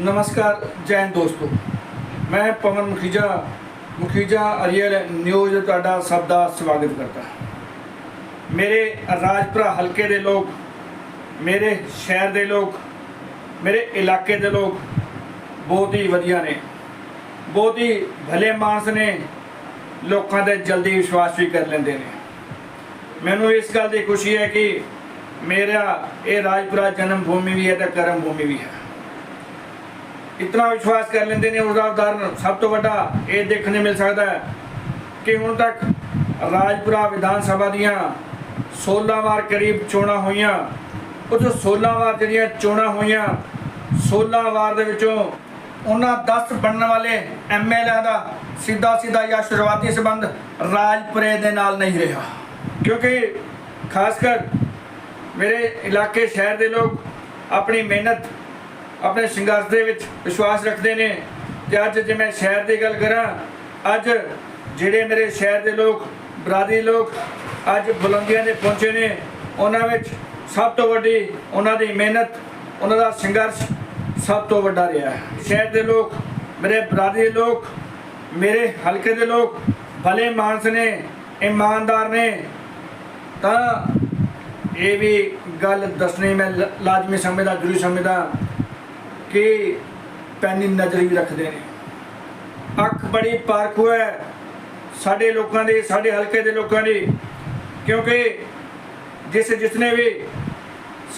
ਨਮਸਕਾਰ ਜੈ ਹਿੰਦ ਦੋਸਤੋ ਮੈਂ ਪਵਨ ਮੁਖੀਜਾ ਮੁਖੀਜਾ ਅਰੀਅਲ ਨਿਊਜ਼ ਤੁਹਾਡਾ ਸਭ ਦਾ ਸਵਾਗਤ ਕਰਦਾ ਮੇਰੇ ਰਾਜਪੁਰਾ ਹਲਕੇ ਦੇ ਲੋਕ ਮੇਰੇ ਸ਼ਹਿਰ ਦੇ ਲੋਕ ਮੇਰੇ ਇਲਾਕੇ ਦੇ ਲੋਕ ਬਹੁਤ ਹੀ ਵਧੀਆ ਨੇ ਬਹੁਤ ਹੀ ਭਲੇ ਮਾਨਸ ਨੇ ਲੋਕਾਂ ਦੇ ਜਲਦੀ ਵਿਸ਼ਵਾਸ ਵੀ ਕਰ ਲੈਂਦੇ ਨੇ ਮੈਨੂੰ ਇਸ ਗੱਲ ਦੀ ਖੁਸ਼ੀ ਹੈ ਕਿ ਮੇਰਾ ਇਹ ਰਾਜਪੁਰਾ ਜਨਮ ਭੂਮੀ ਵੀ ਹੈ ਤੇ ਕਰਮ ਭੂਮੀ ਵੀ ਹੈ ਇਤਨਾ ਵਿਸ਼ਵਾਸ ਕਰ ਲੈਂਦੇ ਨੇ ਉਹਦਾ ਉਦਾਹਰਨ। ਸਭ ਤੋਂ ਵੱਡਾ ਇਹ ਦੇਖਣ ਨੂੰ ਮਿਲ ਸਕਦਾ ਹੈ ਕਿ ਹੁਣ ਤੱਕ ਰਾਜਪੁਰਾ ਵਿਧਾਨ ਸਭਾ ਦੀਆਂ 16 ਵਾਰ ਕਰੀਬ ਚੋਣਾਂ ਹੋਈਆਂ। ਉਹ ਜੋ 16 ਵਾਰ ਜਿਹੜੀਆਂ ਚੋਣਾਂ ਹੋਈਆਂ 16 ਵਾਰ ਦੇ ਵਿੱਚੋਂ ਉਹਨਾਂ 10 ਬਣਨ ਵਾਲੇ ਐਮਐਲਏ ਦਾ ਸਿੱਧਾ ਸਿੱਧਾ ਜਾਂ ਸ਼ੁਰੂਆਤੀ ਸੰਬੰਧ ਰਾਜਪੁਰੇ ਦੇ ਨਾਲ ਨਹੀਂ ਰਿਹਾ। ਕਿਉਂਕਿ ਖਾਸ ਕਰ ਮੇਰੇ ਇਲਾਕੇ ਸ਼ਹਿਰ ਦੇ ਲੋਕ ਆਪਣੀ ਮਿਹਨਤ ਆਪਣੇ ਸੰਘਰਸ਼ ਦੇ ਵਿੱਚ ਵਿਸ਼ਵਾਸ ਰੱਖਦੇ ਨੇ ਤੇ ਅੱਜ ਜੇ ਮੈਂ ਸ਼ਹਿਰ ਦੀ ਗੱਲ ਕਰਾਂ, ਅੱਜ ਜਿਹੜੇ ਮੇਰੇ ਸ਼ਹਿਰ ਦੇ ਲੋਕ, ਬਰਾਦਰੀ ਲੋਕ ਅੱਜ ਬੁਲੰਦੀਆਂ ਦੇ ਪਹੁੰਚੇ ਨੇ, ਉਹਨਾਂ ਵਿੱਚ ਸਭ ਤੋਂ ਵੱਡੀ ਉਹਨਾਂ ਦੀ ਮਿਹਨਤ, ਉਹਨਾਂ ਦਾ ਸੰਘਰਸ਼ ਸਭ ਤੋਂ ਵੱਡਾ ਰਿਹਾ ਹੈ। ਸ਼ਹਿਰ ਦੇ ਲੋਕ, ਮੇਰੇ ਬਰਾਦਰੀ ਦੇ ਲੋਕ, ਮੇਰੇ ਹਲਕੇ ਦੇ ਲੋਕ ਭਲੇ ਮਾਨਸ ਨੇ, ਇਮਾਨਦਾਰ ਨੇ, ਤਾਂ ਇਹ ਵੀ ਗੱਲ ਦੱਸਣੀ ਮੈਂ ਲ- ਲਾਜ਼ਮੀ ਸਮਝਦਾ, ਜ਼ਰੂਰੀ ਸਮਝਦਾ। ਕਿ ਪੈਨੀ ਨਜ਼ਰ ਵੀ ਰੱਖਦੇ ਨੇ। ਅੱਖ ਬੜੀ ਪਾਰਖੂ ਹੈ। ਸਾਡੇ ਲੋਕਾਂ ਦੀ, ਸਾਡੇ ਹਲਕੇ ਦੇ ਲੋਕਾਂ ਦੀ। ਕਿਉਂਕਿ ਜਿਸ ਜਿਸਨੇ ਵੀ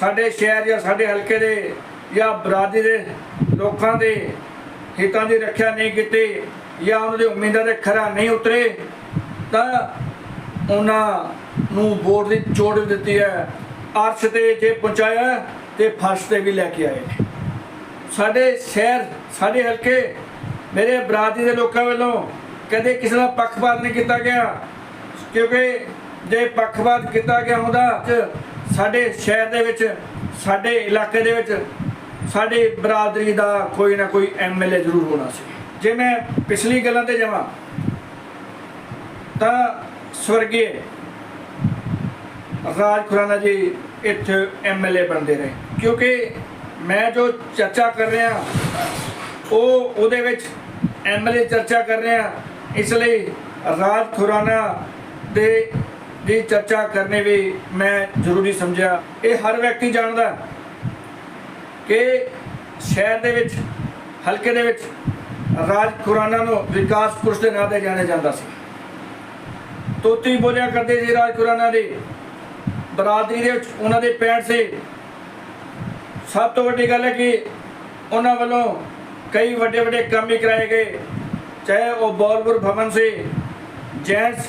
ਸਾਡੇ ਸ਼ਹਿਰ ਜਾਂ ਸਾਡੇ ਹਲਕੇ ਦੇ ਜਾਂ ਬਰਾਦਰੀ ਦੇ ਲੋਕਾਂ ਦੇ ਹਿੱਤਾਂ ਦੀ ਰੱਖਿਆ ਨਹੀਂ ਕੀਤੀ ਜਾਂ ਉਹਨਾਂ ਦੀ ਉਮੀਦਾਂ ਦੇ ਖਰਾ ਨਹੀਂ ਉਤਰੇ, ਤਾਂ ਉਹਨਾਂ ਨੂੰ ਵੋਟ ਦੀ ਚੋੜ ਵੀ ਦਿੱਤੀ ਹੈ। ਅਰਸ਼ ਤੇ ਜੇ ਪਹੁੰਚਾਇਆ ਤੇ ਫਰਸ਼ ਤੇ ਵੀ ਲੈ ਕੇ ਆਏ ਨੇ। ਸਾਡੇ ਸ਼ਹਿਰ, ਸਾਡੇ ਹਲਕੇ, ਮੇਰੇ ਬਰਾਦਰੀ ਦੇ ਲੋਕਾਂ ਵੱਲੋਂ ਕਦੇ ਕਿਸੇ ਦਾ ਪੱਖਪਾਤ ਨਹੀਂ ਕੀਤਾ ਗਿਆ। ਕਿਉਂਕਿ ਜੇ ਪੱਖਪਾਤ ਕੀਤਾ ਗਿਆ ਹੁੰਦਾ ਸਾਡੇ ਸ਼ਹਿਰ ਦੇ ਵਿੱਚ, ਸਾਡੇ ਇਲਾਕੇ ਦੇ ਵਿੱਚ ਸਾਡੇ ਬਰਾਦਰੀ ਦਾ ਕੋਈ ਨਾ ਕੋਈ ਐਮਐਲਏ ਜ਼ਰੂਰ ਹੋਣਾ ਸੀ। ਜੇ ਮੈਂ ਪਿਛਲੀ ਗੱਲਾਂ ਤੇ ਜਾਵਾਂ, ਤਾਂ ਸਵਰਗੀ ਰਾਜ ਖੁਰਾਨਾ ਜੀ ਇੱਥੇ ਐਮਐਲਏ ਬਣਦੇ ਰਹੇ। ਕਿਉਂਕਿ ਮੈਂ ਜੋ ਚਰਚਾ ਕਰ ਰਿਹਾ, ਉਹ ਉਹਦੇ ਵਿੱਚ ਐਮਐਲਏ ਚਰਚਾ ਕਰ ਰਿਹਾ। ਇਸ ਲਈ ਰਾਜ ਖੁਰਾਨਾ ਦੇ ਦੀ ਚਰਚਾ ਕਰਨੇ ਵੀ ਮੈਂ ਜ਼ਰੂਰੀ ਸਮਝਿਆ। ਇਹ ਹਰ ਵਿਅਕਤੀ ਜਾਣਦਾ ਕਿ ਸ਼ਹਿਰ ਦੇ ਵਿੱਚ, ਹਲਕੇ ਦੇ ਵਿੱਚ ਰਾਜ ਖੁਰਾਨਾ ਨੂੰ ਵਿਕਾਸ ਪੁਰਸ਼ ਦੇ ਨਾਂ ਤੇ ਜਾਣਿਆ ਜਾਂਦਾ ਸੀ। ਤੋਤੀ ਬੋਲਿਆ ਕਰਦੇ ਸੀ ਰਾਜ ਖੁਰਾਨਾ ਦੇ। ਬਰਾਦਰੀ ਦੇ ਵਿੱਚ ਉਹਨਾਂ ਦੇ ਪੈਂਟ ਸੀ। ਸਭ ਤੋਂ ਵੱਡੀ ਗੱਲ ਹੈ ਕਿ ਉਹਨਾਂ ਵੱਲੋਂ ਕਈ ਵੱਡੇ ਵੱਡੇ ਕੰਮ ਵੀ ਕਰਾਏ ਗਏ। ਚਾਹੇ ਉਹ ਬੋਲਪੁਰ ਭਵਨ ਸੀ ਜੈਂਸ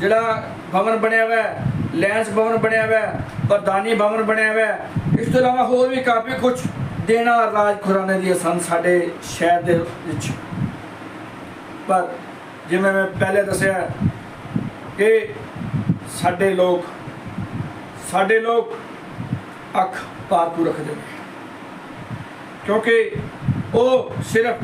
ਜਿਹੜਾ ਭਵਨ ਬਣਿਆ ਹੋਇਆ ਹੈ, ਲੈਂਸ ਭਵਨ ਬਣਿਆ ਹੋਇਆ ਹੈ, ਪ੍ਰਧਾਨੀ ਭਵਨ ਬਣਿਆ ਹੋਇਆ ਹੈ। ਇਸ ਤੋਂ ਇਲਾਵਾ ਹੋਰ ਵੀ ਕਾਫੀ ਕੁਝ ਦੇਣਾ ਰਾਜ ਖੁਰਾਨੇ ਦੀ ਸਨ ਸਾਡੇ ਸ਼ਹਿਰ ਦੇ ਵਿੱਚ। ਪਰ ਜਿਵੇਂ ਮੈਂ ਪਹਿਲੇ ਦੱਸਿਆ ਕਿ ਸਾਡੇ ਲੋਕ ਸਾਡੇ ਲੋਕ ਅੱਖ ਪਾਤੂ ਰੱਖਦੇ ਨੇ ਕਿਉਂਕਿ ਉਹ ਸਿਰਫ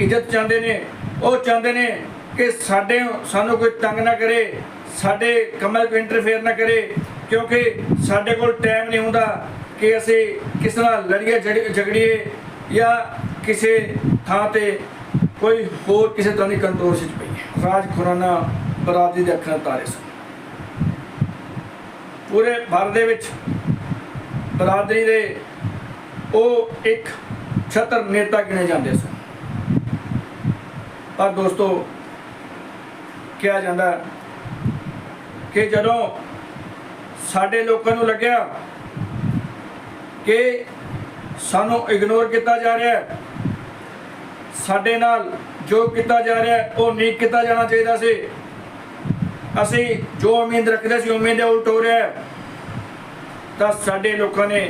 ਇੱਜ਼ਤ ਚਾਹੁੰਦੇ ਨੇ, ਉਹ ਚਾਹੁੰਦੇ ਨੇ ਕਿ ਸਾਡੇ ਸਾਨੂੰ ਕੋਈ ਤੰਗ ਨਾ ਕਰੇ, ਸਾਡੇ ਕੰਮਾਂ 'ਚ ਕੋਈ ਇੰਟਰਫੇਅਰ ਨਾ ਕਰੇ, ਕਿਉਂਕਿ ਸਾਡੇ ਕੋਲ ਟਾਈਮ ਨਹੀਂ ਹੁੰਦਾ ਕਿ ਅਸੀਂ ਕਿਸ ਨਾਲ ਲੜੀਏ ਝੜ- ਝਗੜੀਏ ਜਾਂ ਕਿਸੇ ਥਾਂ ਤੇ ਕੋਈ ਹੋਰ ਕਿਸੇ ਤਰ੍ਹਾਂ ਦੀ ਕੰਟਰੋਲ 'ਚ ਪਈਏ। ਰਾਜ ਖੁਰਾਨਾ ਬਰਾਦਰੀ ਦੇ ਅੱਖਾਂ ਤਾਰੇ ਸਨ। ਪੂਰੇ ਭਾਰਤ ਦੇ ਵਿੱਚ ਬਰਾਦਰੀ ਦੇ ਉਹ ਇੱਕ ਛਤਰ ਨੇਤਾ ਗਿਣੇ ਜਾਂਦੇ ਸਨ। ਪਰ ਦੋਸਤੋ, ਕਿਹਾ ਜਾਂਦਾ ਕਿ ਜਦੋਂ ਸਾਡੇ ਲੋਕਾਂ ਨੂੰ ਲੱਗਿਆ ਕਿ ਸਾਨੂੰ ਇਗਨੋਰ ਕੀਤਾ ਜਾ ਰਿਹਾ ਹੈ, ਸਾਡੇ ਨਾਲ ਜੋ ਕੀਤਾ ਜਾ ਰਿਹਾ ਉਹ ਨਹੀਂ ਕੀਤਾ ਜਾਣਾ ਚਾਹੀਦਾ ਸੀ। ਅਸੀਂ ਜੋ ਉਮੀਦ ਰੱਖਦੇ ਸੀ, ਉਮੀਦ ਦੇ ਉਲਟ ਹੋ ਰਿਹਾ ਹੈ। ਤਾਂ ਸਾਡੇ ਲੋਕਾਂ ਨੇ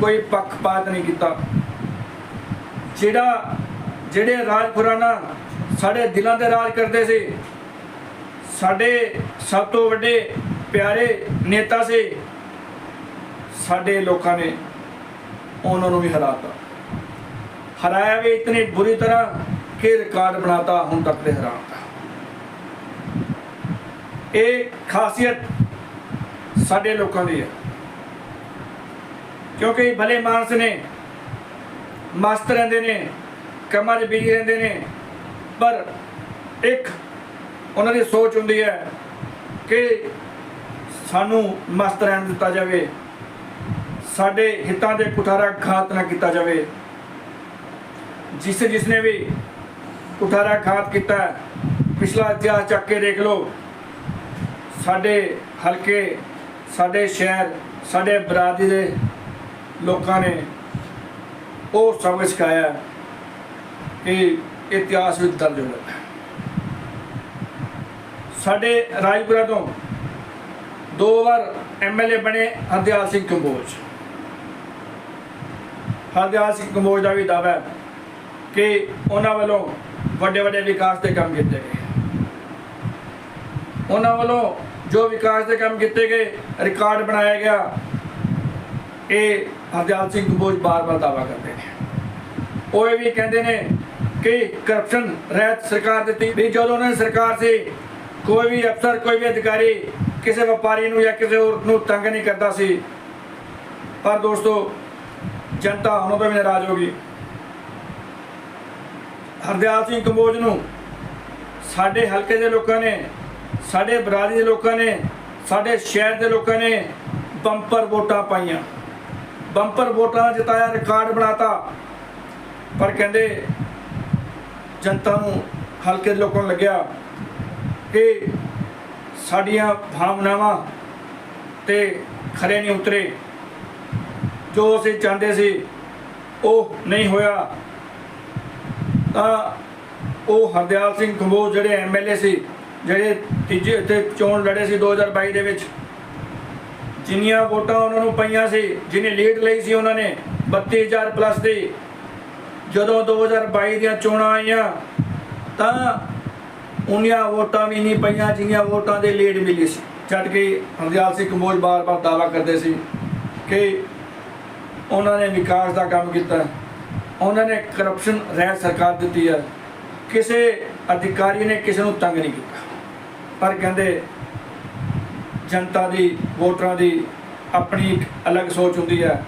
ਕੋਈ ਪੱਖਪਾਤ ਨਹੀਂ ਕੀਤਾ। ਜਿਹੜਾ, ਜਿਹੜੇ ਰਾਜ ਖੁਰਾਨਾ ਸਾਡੇ ਦਿਲਾਂ ਤੇ ਰਾਜ ਕਰਦੇ ਸੀ, ਸਾਡੇ ਸਭ ਤੋਂ ਵੱਡੇ ਪਿਆਰੇ ਨੇਤਾ ਸੀ, ਸਾਡੇ ਲੋਕਾਂ ਨੇ ਉਹਨਾਂ ਨੂੰ ਵੀ ਹਰਾਤਾ। ਹਰਾਇਆ ਵੀ ਇਤਨੀ ਬੁਰੀ ਤਰ੍ਹਾਂ ਕਿ ਰਿਕਾਰਡ ਬਣਾਤਾ, ਹੁਣ ਤੱਕ ਦੇ ਹਰਾਤਾ ਇਹ ਖਾਸੀਅਤ ਸਾਡੇ ਲੋਕਾਂ ਦੀ ਹੈ। ਕਿਉਂਕਿ ਭਲੇ ਮਾਨਸ ਨੇ, ਮਸਤ ਰਹਿੰਦੇ ਨੇ, ਕੰਮਾਂ 'ਚ ਬਿਜ਼ੀ ਰਹਿੰਦੇ ਨੇ, ਪਰ ਇੱਕ ਉਹਨਾਂ ਦੀ ਸੋਚ ਹੁੰਦੀ ਹੈ ਕਿ ਸਾਨੂੰ ਮਸਤ ਰਹਿਣ ਦਿੱਤਾ ਜਾਵੇ, ਸਾਡੇ ਹਿੱਤਾਂ ਦੇ ਕੁਠਾਰਾ ਘਾਤ ਨਾ ਕੀਤਾ ਜਾਵੇ। ਜਿਸ ਜਿਸਨੇ ਵੀ ਕੁਠਾਰਾ ਘਾਤ ਕੀਤਾ, ਪਿਛਲਾ ਇਤਿਹਾਸ ਚੱਕ ਕੇ ਦੇਖ ਲਓ, ਸਾਡੇ ਹਲਕੇ, ਸਾਡੇ ਸ਼ਹਿਰ, ਸਾਡੇ ਬਰਾਦਰੀ ਦੇ ਲੋਕਾਂ ਨੇ ਉਹ ਸਬਕ ਸਿਖਾਇਆ ਕਿ ਇਤਿਹਾਸ ਵਿੱਚ ਦਰਜ ਹੋ ਗਿਆ ਸਾਡੇ ਰਾਜਪੁਰਾ ਤੋਂ ਦੋ ਵਾਰ ਐਮਐਲਏ ਬਣੇ ਹਰਦਿਆਲ ਸਿੰਘ ਕੰਬੋਜ। ਹਰਦਿਆਲ ਸਿੰਘ ਕੰਬੋਜ ਦਾ ਵੀ ਦਾਅਵਾ ਹੈ ਕਿ ਉਹਨਾਂ ਵੱਲੋਂ ਵੱਡੇ ਵੱਡੇ ਵਿਕਾਸ ਦੇ ਕੰਮ ਕੀਤੇ ਗਏ। ਉਹਨਾਂ ਵੱਲੋਂ ਜੋ ਵਿਕਾਸ ਦੇ ਕੰਮ ਕੀਤੇ ਗਏ, ਰਿਕਾਰਡ ਬਣਾਇਆ ਗਿਆ ਇਹ ਹਰਦਿਆਲ ਸਿੰਘ ਕੰਬੋਜ ਬਾਰ-ਬਾਰ ਦਾਅਵਾ ਕਰਦੇ ਨੇ। ਉਹ ਇਹ ਵੀ ਕਹਿੰਦੇ ਨੇ ਕਿ ਕਰਪਸ਼ਨ ਰਹਿਤ ਸਰਕਾਰ ਦਿੱਤੀ। ਵੀ ਜਦੋਂ ਉਹਨਾਂ ਦੀ ਸਰਕਾਰ ਸੀ, ਕੋਈ ਵੀ ਅਫਸਰ, ਕੋਈ ਵੀ ਅਧਿਕਾਰੀ ਕਿਸੇ ਵਪਾਰੀ ਨੂੰ ਜਾਂ ਕਿਸੇ ਹੋਰ ਨੂੰ ਤੰਗ ਨਹੀਂ ਕਰਦਾ ਸੀ। ਪਰ ਦੋਸਤੋ, ਜਨਤਾ ਹੁਣ ਤੋਂ ਵੀ ਨਾਰਾਜ਼ ਹੋ ਗਈ। ਹਰਦਿਆਲ ਸਿੰਘ ਕੰਬੋਜ ਨੂੰ ਸਾਡੇ ਹਲਕੇ ਦੇ ਲੋਕਾਂ ਨੇ, ਸਾਡੇ ਬਰਾਦਰੀ ਦੇ ਲੋਕਾਂ ਨੇ, ਸਾਡੇ ਸ਼ਹਿਰ ਦੇ ਲੋਕਾਂ ਨੇ ਬੰਪਰ ਵੋਟਾਂ ਪਾਈਆਂ। ਬੰਪਰ ਵੋਟਾਂ ਜਿਤਾਇਆ, ਰਿਕਾਰਡ ਬਣਾਤਾ। ਪਰ ਕਹਿੰਦੇ ਜਨਤਾ ਨੂੰ ਹਲਕੇ ਦੇ ਲੋਕਾਂ ਨੂੰ ਲੱਗਿਆ ਕਿ ਸਾਡੀਆਂ ਭਾਵਨਾਵਾਂ ਤੇ ਖਰੇ ਨਹੀਂ ਉਤਰੇ। ਜੋ ਅਸੀਂ ਚਾਹੁੰਦੇ ਸੀ, ਉਹ ਨਹੀਂ ਹੋਇਆ। ਤਾਂ ਉਹ ਹਰਦਿਆਲ ਸਿੰਘ ਕੰਬੋਜ ਜਿਹੜੇ ਐਮਐਲਏ ਸੀ, ਜਿਹੜੇ ਤੀਜੇ ਤੇ ਚੋਣ ਲੜੇ ਸੀ 2022 ਦੇ ਵਿੱਚ ਜਿੰਨੀਆਂ ਵੋਟਾਂ ਉਹਨਾਂ ਨੂੰ ਪਈਆਂ ਸੀ ਜਿਹਨੇ ਲੀਡ ਲਈ ਸੀ ਉਹਨਾਂ ਨੇ 32000 ਪਲੱਸ ਦੀ। ਜਦੋਂ 2022 ਦੀਆਂ ਚੋਣਾਂ ਆਈਆਂ, ਤਾਂ ਉਨੀਆਂ ਵੋਟਾਂ ਵੀ ਨਹੀਂ ਪਈਆਂ ਜਿੰਨੀਆਂ ਵੋਟਾਂ ਦੇ ਲੀਡ ਮਿਲੀ ਸੀ। ਛੱਡ ਕੇ ਹਰਦਿਆਲ ਸਿੰਘ ਕੰਬੋਜ ਬਾਰ-ਬਾਰ ਦਾਅਵਾ ਕਰਦੇ ਸੀ ਕਿ ਉਹਨਾਂ ਨੇ ਵਿਕਾਸ ਦਾ ਕੰਮ ਕੀਤਾ ਉਹਨਾਂ ਨੇ ਕਰਪਸ਼ਨ ਰਹਿ ਸਰਕਾਰ ਦਿੱਤੀ ਹੈ। ਕਿਸੇ ਅਧਿਕਾਰੀ ਨੇ ਕਿਸੇ ਨੂੰ ਤੰਗ ਨਹੀਂ ਕੀਤਾ। ਪਰ ਕਹਿੰਦੇ ਜਨਤਾ ਦੀ, ਵੋਟਰਾਂ ਦੀ ਆਪਣੀ ਇੱਕ ਅਲੱਗ ਸੋਚ ਹੁੰਦੀ ਹੈ।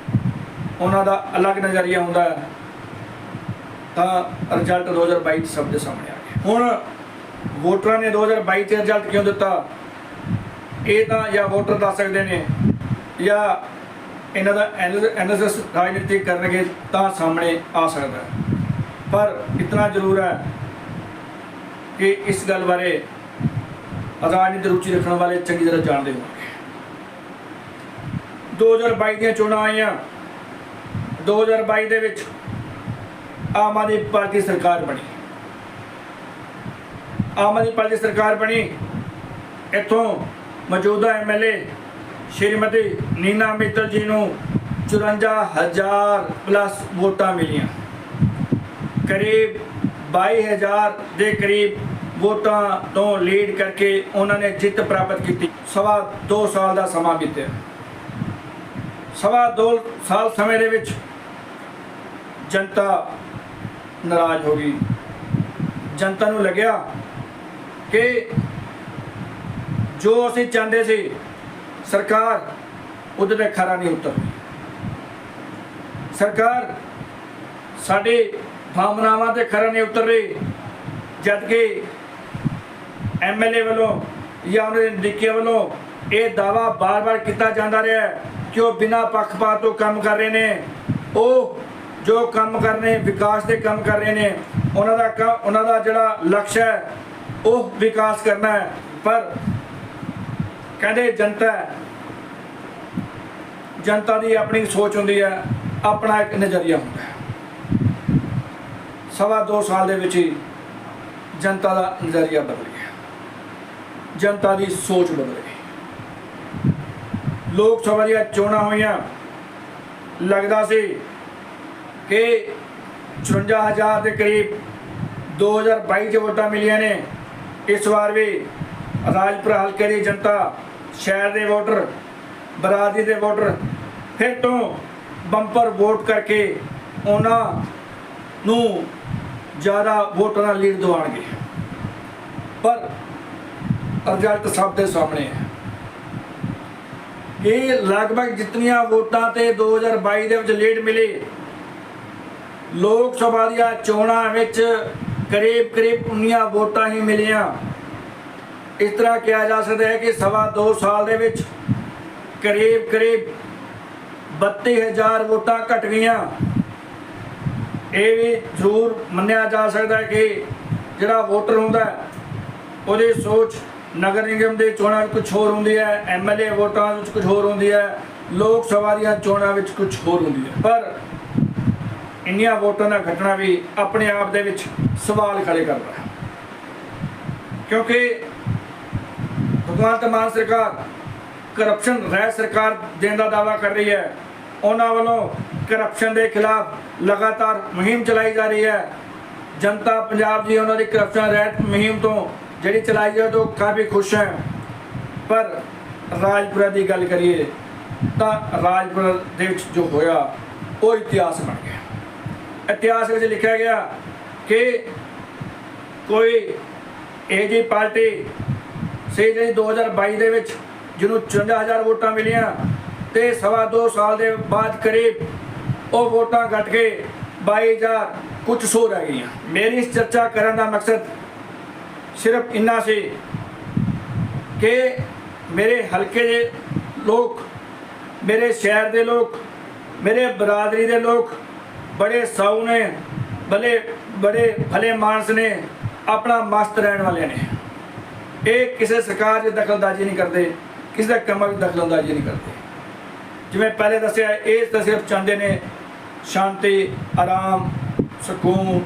ਉਹਨਾਂ ਦਾ ਅਲੱਗ ਨਜ਼ਰੀਆ ਹੁੰਦਾ ਹੈ। ਤਾਂ ਰਿਜ਼ਲਟ 2022 ਚ ਸਭ ਦੇ ਸਾਹਮਣੇ ਆ ਗਿਆ ਹੁਣ ਵੋਟਰਾਂ ਨੇ 2022 ਚ ਰਿਜ਼ਲਟ ਕਿਉਂ ਦਿੱਤਾ? ਇਹ ਤਾਂ ਜਾਂ ਵੋਟਰ ਦੱਸ ਸਕਦੇ ਨੇ, ਜਾਂ ਇਹਨਾਂ ਦਾ ਐਨਾਲਿਸਿਸ ਰਾਜਨੀਤੀ ਕਰਨਗੇ ਤਾਂ ਸਾਹਮਣੇ ਆ ਸਕਦਾ ਪਰ ਇਤਨਾ ਜ਼ਰੂਰ ਹੈ ਕਿ ਇਸ ਗੱਲ ਬਾਰੇ ਰਾਜਨੀਤੀ ਰੁਚੀ ਰੱਖਣ ਵਾਲੇ ਚੰਗੀ ਤਰ੍ਹਾਂ ਜਾਣਦੇ ਹੋਣਗੇ 2022 ਦੀਆਂ ਚੋਣਾਂ ਆਈਆਂ। 2022 ਦੇ ਵਿੱਚ ਆਮ ਆਦਮੀ ਪਾਰਟੀ ਸਰਕਾਰ ਬਣੀ। ਆਮ ਆਦਮੀ ਪਾਰਟੀ ਸਰਕਾਰ ਬਣੀ। ਇੱਥੋਂ ਮੌਜੂਦਾ ਐਮਐਲਏ ਸ਼੍ਰੀਮਤੀ ਨੀਨਾ ਮਿੱਤਲ ਜੀ ਨੂੰ 54000 ਪਲੱਸ ਵੋਟਾਂ ਮਿਲੀਆਂ। ਕਰੀਬ 22000 ਦੇ ਕਰੀਬ ਵੋਟਾਂ ਤੋਂ ਲੀਡ ਕਰਕੇ ਉਹਨਾਂ ਨੇ ਜਿੱਤ ਪ੍ਰਾਪਤ ਕੀਤੀ। ਸਵਾ 2 ਸਾਲ ਦਾ ਸਮਾਂ ਬੀਤਿਆ। ਸਵਾ 2 ਸਾਲ ਸਮੇਂ ਦੇ ਵਿੱਚ ਜਨਤਾ ਨਾਰਾਜ਼ ਹੋ ਗਈ। ਜਨਤਾ ਨੂੰ ਲੱਗਿਆ ਕਿ ਜੋ ਅਸੀਂ ਚਾਹੁੰਦੇ ਸੀ, ਸਰਕਾਰ ਉਹਦੇ ਤੇ ਖਰਾ ਨਹੀਂ ਉਤਰ ਸਰਕਾਰ ਸਾਡੇ ਭਾਵਨਾਵਾਂ ਤੇ ਖਰਾ ਨਹੀਂ ਉਤਰ ਰਹੀ ਜਦ ਕਿ ਐਮਐਲਏ ਵੱਲੋਂ ਜਾਂ ਉਹਨਾਂ ਦੇ ਨਿੱਕੇ ਵੱਲੋਂ ਇਹ ਦਾਵਾ ਬਾਰ-ਬਾਰ ਕੀਤਾ ਜਾਂਦਾ ਰਿਹਾ ਹੈ ਕਿ ਉਹ ਬਿਨਾਂ ਪੱਖਪਾਤ ਤੋਂ ਕੰਮ ਕਰ ਰਹੇ ਨੇ। ਉਹ ਜੋ ਕੰਮ ਕਰ ਰਹੇ, ਵਿਕਾਸ ਦੇ ਕੰਮ ਕਰ ਰਹੇ ਨੇ, ਉਹਨਾਂ ਦਾ ਕ- ਉਹਨਾਂ ਦਾ ਜਿਹੜਾ ਲਕਸ਼ ਹੈ, ਉਹ ਵਿਕਾਸ ਕਰਨਾ ਹੈ। ਪਰ ਕਹਿੰਦੇ ਜਨਤਾ ਜਨਤਾ ਦੀ ਆਪਣੀ ਸੋਚ ਹੁੰਦੀ ਹੈ, ਆਪਣਾ ਇੱਕ ਨਜ਼ਰੀਆ ਹੁੰਦਾ ਹੈ। ਸਵਾ ਦੋ ਸਾਲ ਦੇ ਵਿੱਚ ਹੀ ਜਨਤਾ ਦਾ ਨਜ਼ਰੀਆ ਬਦਲ ਗਿਆ। ਜਨਤਾ ਦੀ ਸੋਚ ਬਦਲ ਗਈ। ਲੋਕ ਸਭਾ ਦੀਆਂ ਚੋਣਾਂ ਹੋਈਆਂ। ਲੱਗਦਾ ਸੀ ਕਿ 54000 ਦੇ ਕਰੀਬ 2022 ਚ ਵੋਟਾਂ ਮਿਲੀਆਂ ਨੇ। ਇਸ ਵਾਰ ਵੀ ਰਾਜਪੁਰ ਹਲਕੇ ਦੀ ਜਨਤਾ, ਸ਼ਹਿਰ ਦੇ ਵੋਟਰ, ਬਰਾਦਰੀ ਦੇ ਵੋਟਰ ਫਿਰ ਤੋਂ ਬੰਪਰ ਵੋਟ ਕਰਕੇ ਉਹਨਾਂ ਨੂੰ ਜ਼ਿਆਦਾ ਵੋਟਾਂ ਨਾਲ ਲੀਡ ਦਿਵਾਉਣਗੇ। ਪਰ ਰਿਜ਼ਲਟ ਸਭ ਦੇ ਸਾਹਮਣੇ ਹੈ। ਇਹ ਲਗਭਗ ਜਿਤਨੀਆਂ ਵੋਟਾਂ ਤੇ 2022 ਦੇ ਵਿੱਚ ਲੀਡ ਮਿਲੇ, ਲੋਕ ਸਭਾ ਦੀਆਂ ਚੋਣਾਂ ਵਿੱਚ ਕਰੀਬ ਕਰੀਬ 19 ਵੋਟਾਂ ਹੀ ਮਿਲੀਆਂ। ਇਸ ਤਰ੍ਹਾਂ ਕਿਹਾ ਜਾ ਸਕਦਾ ਹੈ ਕਿ ਸਵਾ 2 ਸਾਲ ਦੇ ਵਿੱਚ ਕਰੀਬ ਕਰੀਬ 32000 ਵੋਟਾਂ ਘਟ ਗਈਆਂ। ਇਹ ਵੀ ਜ਼ਰੂਰ ਮੰਨਿਆ ਜਾ ਸਕਦਾ ਹੈ ਕਿ ਜਿਹੜਾ ਵੋਟਰ ਹੁੰਦਾ ਉਹਦੀ ਸੋਚ ਨਗਰ ਨਿਗਮ ਦੇ ਚੋਣਾਂ ਵਿੱਚ ਕੁਝ ਹੋਰ ਹੁੰਦੀ ਹੈ ਐਮਐਲਏ ਵੋਟਾਂ ਵਿੱਚ ਕੁਝ ਹੋਰ ਹੁੰਦੀ ਹੈ, ਲੋਕ ਸਭਾ ਦੀਆਂ ਚੋਣਾਂ ਵਿੱਚ ਕੁਝ ਹੋਰ ਹੁੰਦੀ ਹੈ। ਪਰ ਇੰਨੀਆਂ ਵੋਟਾਂ ਦਾ ਘਟਣਾ ਵੀ ਆਪਣੇ ਆਪ ਦੇ ਵਿੱਚ ਸਵਾਲ ਖੜੇ ਕਰਦਾ ਹੈ। ਕਿਉਂਕਿ ਭਗਵੰਤ ਮਾਨ ਸਰਕਾਰ ਕਰਪਸ਼ਨ ਰਹਿ ਸਰਕਾਰ ਦੇਣ ਦਾ ਦਾਵਾ ਕਰ ਰਹੀ ਹੈ। ਉਹਨਾਂ ਵੱਲੋਂ ਕਰਪਸ਼ਨ ਦੇ ਖਿਲਾਫ ਲਗਾਤਾਰ ਮੁਹਿੰਮ ਚਲਾਈ ਜਾ ਰਹੀ ਹੈ। ਜਨਤਾ ਪੰਜਾਬ ਦੀ ਉਹਨਾਂ ਦੀ ਕਰਪਸ਼ਨ ਰਹਿਤ ਮੁਹਿੰਮ ਤੋਂ ਜਿਹੜੀ ਚਲਾਈ ਜਾ ਤੋਂ ਕਾਫੀ ਖੁਸ਼ ਹੈ। ਪਰ ਰਾਜਪੁਰਾ ਦੀ ਗੱਲ ਕਰੀਏ ਤਾਂ ਰਾਜਪੁਰਾ ਦੇ ਵਿੱਚ ਜੋ ਹੋਇਆ, ਉਹ ਇਤਿਹਾਸ ਬਣ ਗਿਆ। ਇਤਿਹਾਸ ਵਿੱਚ ਲਿਖਿਆ ਗਿਆ ਕਿ ਕੋਈ ਇਹ ਜੀ ਪਾਰਟੀ ਸੀ ਜਿਹੜੀ 2022 ਦੇ ਵਿੱਚ ਜਿਹਨੂੰ 54000 ਵੋਟਾਂ ਮਿਲੀਆਂ ਤੇ ਸਵਾ ਦੋ ਸਾਲ ਦੇ ਬਾਅਦ ਕਰੀਬ ਉਹ ਵੋਟਾਂ ਘਟ ਕੇ 22000 ਕੁਝ ਸੋ ਰਹਿ ਗਈਆਂ। ਮੇਰੀ ਇਸ ਚਰਚਾ ਕਰਨ ਦਾ ਮਕਸਦ ਸਿਰਫ ਇੰਨਾ ਸੀ ਕਿ ਮੇਰੇ ਹਲਕੇ ਦੇ ਲੋਕ, ਮੇਰੇ ਸ਼ਹਿਰ ਦੇ ਲੋਕ, ਮੇਰੇ ਬਰਾਦਰੀ ਦੇ ਲੋਕ ਬੜੇ ਸਾਊ ਨੇ ਭਲੇ ਬੜੇ ਭਲੇ ਮਾਨਸ ਨੇ, ਆਪਣਾ ਮਸਤ ਰਹਿਣ ਵਾਲੇ ਨੇ। ਇਹ ਕਿਸੇ ਸਰਕਾਰ 'ਚ ਦਖਲਅੰਦਾਜ਼ੀ ਨਹੀਂ ਕਰਦੇ, ਕਿਸੇ ਦੇ ਕੰਮਾਂ 'ਚ ਦਖਲਅੰਦਾਜ਼ੀ ਨਹੀਂ ਕਰਦੇ। ਜਿਵੇਂ ਪਹਿਲੇ ਦੱਸਿਆ, ਇਹ ਤਾਂ ਸਿਰਫ ਚਾਹੁੰਦੇ ਨੇ ਸ਼ਾਂਤੀ, ਆਰਾਮ, ਸਕੂਨ,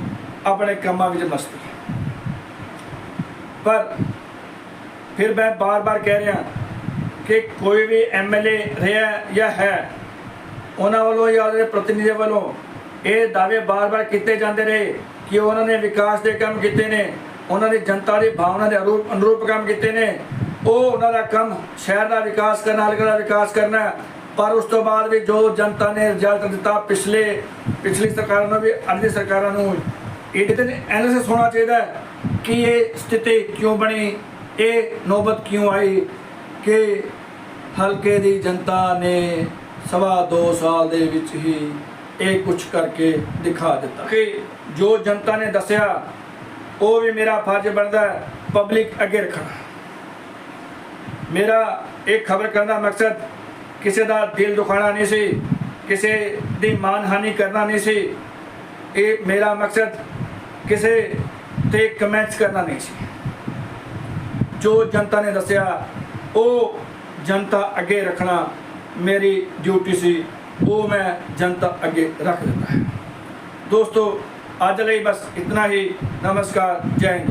ਆਪਣੇ ਕੰਮਾਂ ਵਿੱਚ ਮਸਤੀ। ਪਰ ਫਿਰ ਮੈਂ ਬਾਰ-ਬਾਰ ਕਹਿ ਰਿਹਾ ਕਿ ਕੋਈ ਵੀ ਐਮਐਲਏ ਰਿਹਾ ਜਾਂ ਹੈ, ਉਹਨਾਂ ਵੱਲੋਂ ਜਾਂ ਉਹਦੇ ਪ੍ਰਤੀਨਿਧੀ ਵੱਲੋਂ ਇਹ ਦਾਅਵੇ ਬਾਰ-ਬਾਰ ਕੀਤੇ ਜਾਂਦੇ ਰਹੇ ਕਿ ਉਹਨਾਂ ਨੇ ਵਿਕਾਸ ਦੇ ਕੰਮ ਕੀਤੇ ਨੇ, ਉਹਨਾਂ ਦੀ ਜਨਤਾ ਦੀ ਭਾਵਨਾ ਦੇ ਅਨੁਰੂਪ ਅਨੁਰੂਪ ਕੰਮ ਕੀਤੇ ਨੇ, ਉਹ ਉਹਨਾਂ ਦਾ ਕੰਮ ਸ਼ਹਿਰ ਦਾ ਵਿਕਾਸ ਕਰਨਾ ਹਲਕੇ ਦਾ ਵਿਕਾਸ ਕਰਨਾ, ਪਰ ਉਸ ਤੋਂ ਬਾਅਦ ਵੀ ਜੋ ਜਨਤਾ ਨੇ ਰਿਜ਼ਲਟ ਦਿੱਤਾ ਪਿਛਲੇ, ਪਿਛਲੀ ਸਰਕਾਰਾਂ ਨੂੰ ਵੀ, ਅੱਜ ਦੀ ਸਰਕਾਰਾਂ ਨੂੰ ਇਹਦੇ ਤੇ ਐਨਾਲਿਸਿਸ ਹੋਣਾ ਚਾਹੀਦਾ ਹੈ। ਕਿ ਇਹ ਸਥਿਤੀ ਕਿਉਂ ਬਣੀ ਇਹ ਨੌਬਤ ਕਿਉਂ ਆਈ ਕਿ ਹਲਕੇ ਦੀ ਜਨਤਾ ਨੇ ਸਵਾ ਦੋ ਸਾਲ ਦੇ ਵਿੱਚ ਹੀ ਇਹ ਕੁਝ ਕਰਕੇ ਦਿਖਾ ਦਿੱਤਾ ਕਿ ਜੋ ਜਨਤਾ ਨੇ ਦੱਸਿਆ ਉਹ ਵੀ ਮੇਰਾ ਫਰਜ਼ ਬਣਦਾ ਪਬਲਿਕ ਅੱਗੇ ਰੱਖਣਾ ਮੇਰਾ ਇਹ ਖਬਰ ਕਰਨ ਦਾ ਮਕਸਦ ਕਿਸੇ ਦਾ ਦਿਲ ਦੁਖਾਣਾ ਨਹੀਂ ਸੀ ਕਿਸੇ ਦੀ ਮਾਨਹਾਨੀ ਕਰਨਾ ਨਹੀਂ ਸੀ ਇਹ ਮੇਰਾ ਮਕਸਦ ਕਿਸੇ ਤੇ ਕਮੈਂਟਸ ਕਰਨਾ ਨਹੀਂ ਸੀ। ਜੋ ਜਨਤਾ ਨੇ ਦੱਸਿਆ, ਉਹ ਜਨਤਾ ਅੱਗੇ ਰੱਖਣਾ ਮੇਰੀ ਡਿਊਟੀ ਸੀ, ਉਹ ਮੈਂ ਜਨਤਾ ਅੱਗੇ ਰੱਖ ਦਿੱਤਾ। ਹੈ ਦੋਸਤੋ, ਅੱਜ ਲਈ ਬਸ ਇਤਨਾ ਹੀ। ਨਮਸਕਾਰ, ਜੈ ਹਿੰਦ